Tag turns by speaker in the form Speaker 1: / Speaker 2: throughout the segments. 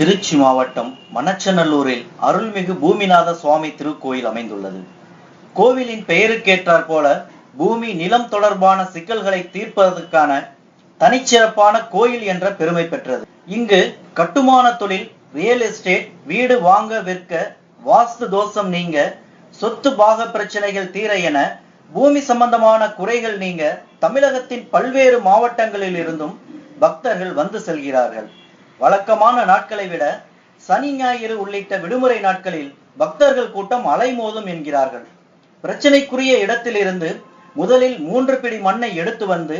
Speaker 1: திருச்சி மாவட்டம் மணச்சநல்லூரில் அருள்மிகு பூமிநாத சுவாமி திருக்கோயில் அமைந்துள்ளது. கோவிலின் பெயருக்கேற்றாற் போல பூமி நிலம் தொடர்பான சிக்கல்களை தீர்ப்பதற்கான தனிச்சிறப்பான கோயில் என்ற பெருமை பெற்றது. இங்கு கட்டுமான தொழில் ரியல் எஸ்டேட் வீடு வாங்க விற்க வாஸ்து தோஷம் நீங்க சொத்து பாக பிரச்சனைகள் தீர என பூமி சம்பந்தமான குறைகள் நீங்க தமிழகத்தின் பல்வேறு மாவட்டங்களில் இருந்தும் பக்தர்கள் வந்து செல்கிறார்கள். வழக்கமான நாட்களை விட சனி ஞாயிறு உள்ளிட்ட விடுமுறை நாட்களில் பக்தர்கள் கூட்டம் அலைமோதும் என்கிறார்கள். பிரச்சனைக்குரிய இடத்திலிருந்து முதலில் மூன்று பிடி மண்ணை எடுத்து வந்து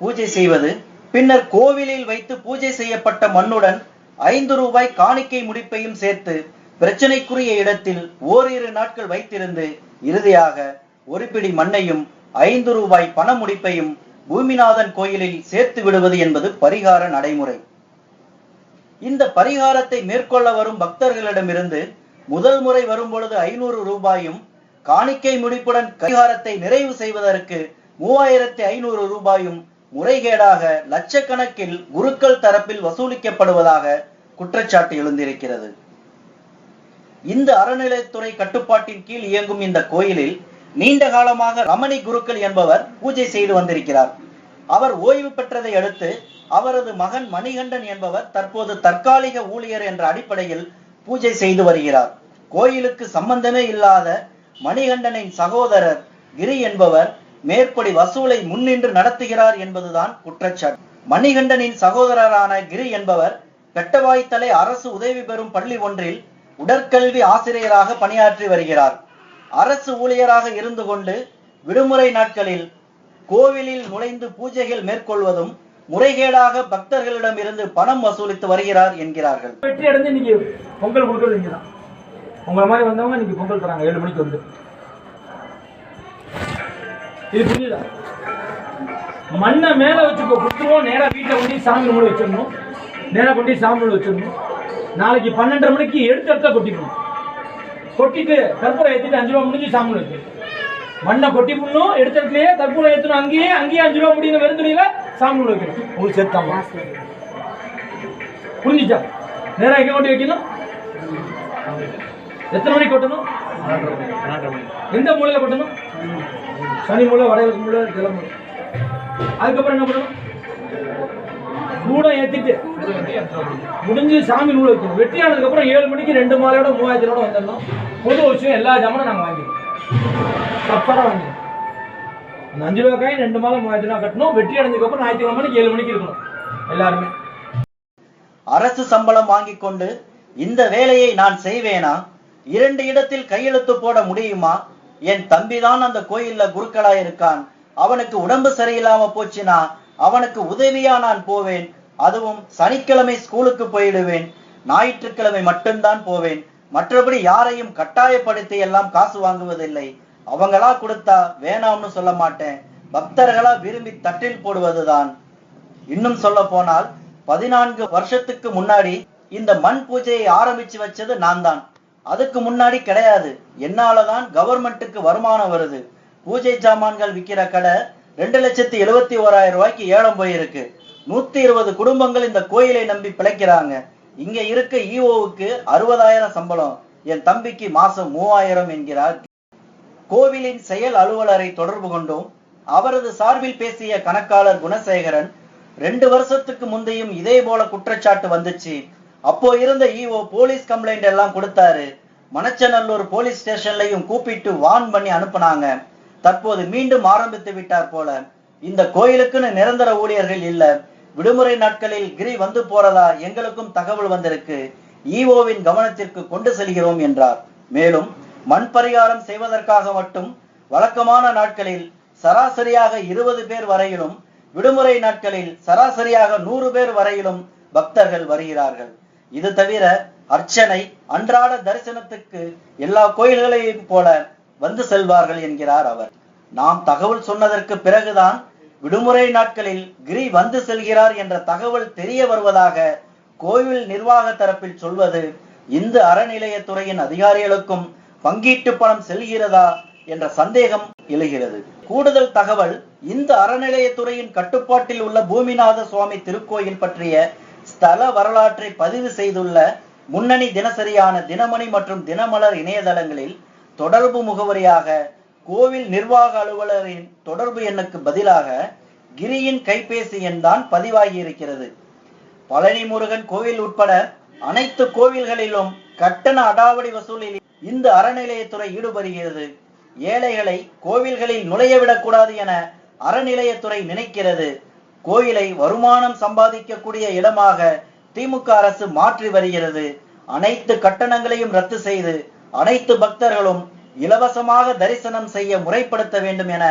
Speaker 1: பூஜை செய்வது பின்னர் கோவிலில் வைத்து பூஜை செய்யப்பட்ட மண்ணுடன் ஐந்து ரூபாய் காணிக்கை முடிப்பையும் சேர்த்து பிரச்சனைக்குரிய இடத்தில் ஓரிரு நாட்கள் வைத்திருந்து இறுதியாக ஒரு பிடி மண்ணையும் ஐந்து ரூபாய் பண முடிப்பையும் பூமிநாதன் கோயிலில் சேர்த்து விடுவது என்பது பரிகார நடைமுறை. இந்த பரிகாரத்தை மேற்கொள்ள வரும் பக்தர்களிடமிருந்து முதல் முறை வரும் பொழுது ஐநூறு ரூபாயும் காணிக்கை முடிப்புடன் பரிகாரத்தை நிறைவு செய்வதற்கு மூவாயிரத்தி ஐநூறு ரூபாயும் முறைகேடாக லட்சக்கணக்கில் குருக்கள் தரப்பில் வசூலிக்கப்படுவதாக குற்றச்சாட்டு எழுந்திருக்கிறது. இந்த அறநிலையத்துறை கட்டுப்பாட்டின் கீழ் இயங்கும் இந்த கோயிலில் நீண்ட காலமாக ரமணி குருக்கள் என்பவர் பூஜை செய்து வந்திருக்கிறார். அவர் ஓய்வு பெற்றதை அடுத்து அவரது மகன் மணிகண்டன் என்பவர் தற்போது தற்காலிக ஊழியர் என்ற அடிப்படையில் பூஜை செய்து வருகிறார். கோயிலுக்கு சம்பந்தமே இல்லாத மணிகண்டனின் சகோதரர் கிரி என்பவர் மேற்படி வசூலை முன்னின்று நடத்துகிறார் என்பதுதான் குற்றச்சாட்டு. மணிகண்டனின் சகோதரரான கிரி என்பவர் பெட்டவாய்த்தலை அரசு உதவி பெறும் பள்ளி ஒன்றில் உடற்கல்வி ஆசிரியராக பணியாற்றி வருகிறார். அரசு ஊழியராக இருந்து கொண்டு விடுமுறை நாட்களில் கோவிலில் நுழைந்து பூஜைகள் மேற்கொள்வதும் முறைகேடாக பக்தர்களிடம் இருந்து பணம் வசூலித்து வருகிறார் என்கிறார்கள்.
Speaker 2: வெற்றி அடைந்து இன்னைக்கு பொங்கல் கொடுக்கறது இங்கே தான் உங்களை மாதிரி வந்தவங்க இன்னைக்கு பொங்கல் தராங்க ஏழு மணிக்கு வந்து. இது புரியுதா? மண்ணை மேலே வச்சுக்கோ கொடுத்துருவோம். நேராக வீட்டில் கொண்டு சாமி மூடி வச்சிடணும். நேராக கொண்டு சாமி மூடி வச்சிடணும். நாளைக்கு பன்னெண்டரை மணிக்கு எடுத்த இடத்த கொட்டிக்கணும். கொட்டிட்டு கற்பூரம் ஏற்றிட்டு அஞ்சு ரூபா முடிஞ்சு சாமி வச்சிடணும் மண்ணை கொட்டி புண்ணும் எடுத்த இடத்துலயே கற்பூரம் ஏற்றணும் அங்கேயே அங்கேயே அஞ்சு ரூபா முடியுங்க வெறுத்துணியில சாமி வைக்கணும். உங்களுக்கு சேர்த்தாங்க புரிஞ்சுச்சா? நேராக எங்கே கொண்டு வைக்கணும்? எத்தனை மணிக்கு கொட்டணும்? எந்த மூலையில் கொட்டணும்? சனி மூலை வடகிழக்கு மூலை கிளம்பு அதுக்கப்புறம் என்ன பண்ணணும்? நூடம் ஏற்றிட்டு முடிஞ்சு சாமி நூலை வைக்கணும். வெட்டி ஆனதுக்கப்புறம் ஏழு மணிக்கு ரெண்டு மாலையோட மூவாயிரத்தோட வந்துடணும் பொது விஷயம் எல்லா ஜாமானும் நாங்கள் வாங்கிடுவோம். சப்பராக வாங்கிடுவோம் அந்த அஞ்சு ரூபா ரெண்டு மாதம் மூவாயிரத்தி ரூபா கட்டணும். வெற்றி அடைஞ்சதுக்கு அப்புறம் ஞாயிற்றுக்கிழமை மணிக்கு ஏழு மணிக்கு இருக்கணும். எல்லாருமே.
Speaker 1: அரசு சம்பளம் வாங்கிக் கொண்டு இந்த வேலையை நான் செய்வேனா? இரண்டு இடத்தில் கையெழுத்து போட முடியுமா? என் தம்பிதான் அந்த கோயில்ல குருக்களா இருக்கான். அவனுக்கு உடம்பு சரியில்லாம போச்சுனா அவனுக்கு உதவியா நான் போவேன். அதுவும் சனிக்கிழமை ஸ்கூலுக்கு போயிடுவேன். ஞாயிற்றுக்கிழமை மட்டும்தான் போவேன். மற்றபடி யாரையும் கட்டாயப்படுத்தி எல்லாம் காசு வாங்குவதில்லை. அவங்களா கொடுத்தா வேணாம்னு சொல்ல மாட்டேன். பக்தர்களா விரும்பி தட்டில் போடுவதுதான். இன்னும் சொல்ல போனால் பதினான்கு வருஷத்துக்கு முன்னாடி இந்த மண் பூஜையை ஆரம்பிச்சு வச்சது நான் தான். அதுக்கு முன்னாடி கிடையாது. என்னாலதான் கவர்மெண்ட்டுக்கு வருமானம் வருது. பூஜை சாமான்கள் விக்கிற கடை ரெண்டு லட்சத்தி எழுபத்தி ஓராயிரம் ரூபாய்க்கு ஏலம் போயிருக்கு. நூத்தி இருபது குடும்பங்கள் இந்த கோயிலை நம்பி பிழைக்கிறாங்க. இங்க இருக்க இஓவுக்கு அறுபதாயிரம் சம்பளம். என் தம்பிக்கு மாசம் மூவாயிரம் என்கிறார் கோவிலின் செயல் அலுவலரை தொடர்பு கொண்டோம் அவரது சார்பில் பேசிய கணக்காளர் குணசேகரன் ரெண்டு வருஷத்துக்கு முந்தையும் இதே போல குற்றச்சாட்டு வந்துச்சு. அப்போ இருந்த இஓ போலீஸ் கம்ப்ளைண்ட் எல்லாம் கொடுத்தாரு. மணச்சநல்லூர் போலீஸ் ஸ்டேஷன்லையும் கூப்பிட்டு வார்ன் பண்ணி அனுப்புனாங்க. தற்போது மீண்டும் ஆரம்பித்து விட்டார் போல. இந்த கோயிலுக்குன்னு நிரந்தர ஊழியர்கள் இல்ல. விடுமுறை நாட்களில் கிரி வந்து போறதா எங்களுக்கும் தகவல் வந்திருக்கு. ஈஓவின் கவனத்திற்கு கொண்டு செல்கிறோம் என்றார். மேலும் மண் பரிகாரம் செய்வதற்காக மட்டும் வழக்கமான நாட்களில் சராசரியாக இருபது பேர் வரையிலும் விடுமுறை நாட்களில் சராசரியாக நூறு பேர் வரையிலும் பக்தர்கள் வருகிறார்கள். இது தவிர அர்ச்சனை அன்றாட தரிசனத்துக்கு எல்லா கோயில்களையும் போல வந்து செல்வார்கள் என்கிறார் அவர். நாம் தகவல் சொன்னதற்கு பிறகுதான் விடுமுறை நாட்களில் கிரி வந்து செல்கிறார் என்ற தகவல் தெரிய வருவதாக கோவில் நிர்வாக தரப்பில் சொல்வது இந்து அறநிலையத்துறையின் அதிகாரிகளுக்கும் பங்கீட்டு பணம் செல்கிறதா என்ற சந்தேகம் எழுகிறது. கூடுதல் தகவல் இந்த அறநிலையத்துறையின் கட்டுப்பாட்டில் உள்ள பூமிநாத சுவாமி திருக்கோயில் பற்றிய ஸ்தல வரலாற்றை பதிவு செய்துள்ள முன்னணி தினசரியான தினமணி மற்றும் தினமலர் இணையதளங்களில் தொடர்பு முகவரியாக கோவில் நிர்வாக அலுவலரின் தொடர்பு எண்ணுக்கு பதிலாக கிரியின் கைபேசி எண் தான் பதிவாகி இருக்கிறது பழனி முருகன் கோவில் உட்பட அனைத்து கோவில்களிலும் கட்டண அடாவடி வசூலில் இந்த அறநிலையத்துறை ஈடுபடுகிறது. ஏழைகளை கோவில்களில் நுழைய விடக்கூடாது என அறநிலையத்துறை நினைக்கிறது. கோயிலை வருமானம் சம்பாதிக்கக்கூடிய இடமாக திமுக அரசு மாற்றி வருகிறது. அனைத்து கட்டணங்களையும் ரத்து செய்து அனைத்து பக்தர்களும் இலவசமாக தரிசனம் செய்ய முறைப்படுத்த வேண்டும் என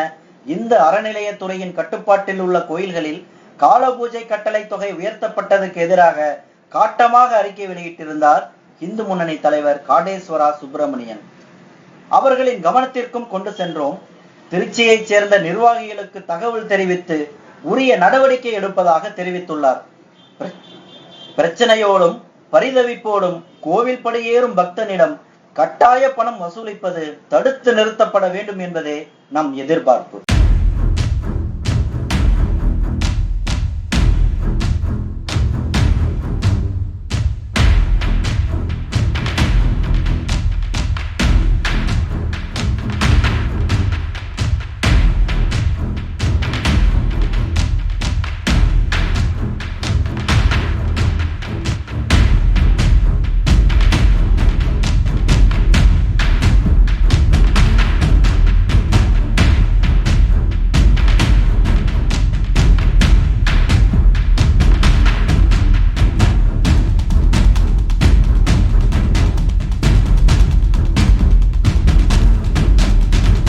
Speaker 1: இந்த அறநிலையத்துறையின் கட்டுப்பாட்டில் உள்ள கோயில்களில் கால பூஜை கட்டளை தொகை உயர்த்தப்பட்டதுக்கு எதிராக காட்டமாக அறிக்கை வெளியிட்டிருந்தார் இந்து முன்னணி தலைவர் காடேஸ்வரா சுப்பிரமணியன். அவர்களின் கவனத்திற்கும் கொண்டு சென்றோம். திருச்சியைச் சேர்ந்த நிர்வாகிகளுக்கு தகவல் தெரிவித்து உரிய நடவடிக்கை எடுப்பதாக தெரிவித்துள்ளார். பிர- பிரச்சனையோடும் பரிதவிப்போடும் கோவில் படியேறும் பக்தனிடம் கட்டாய பணம் வசூலிப்பது தடுத்து நிறுத்தப்பட வேண்டும் என்பதே நம் எதிர்பார்ப்பு.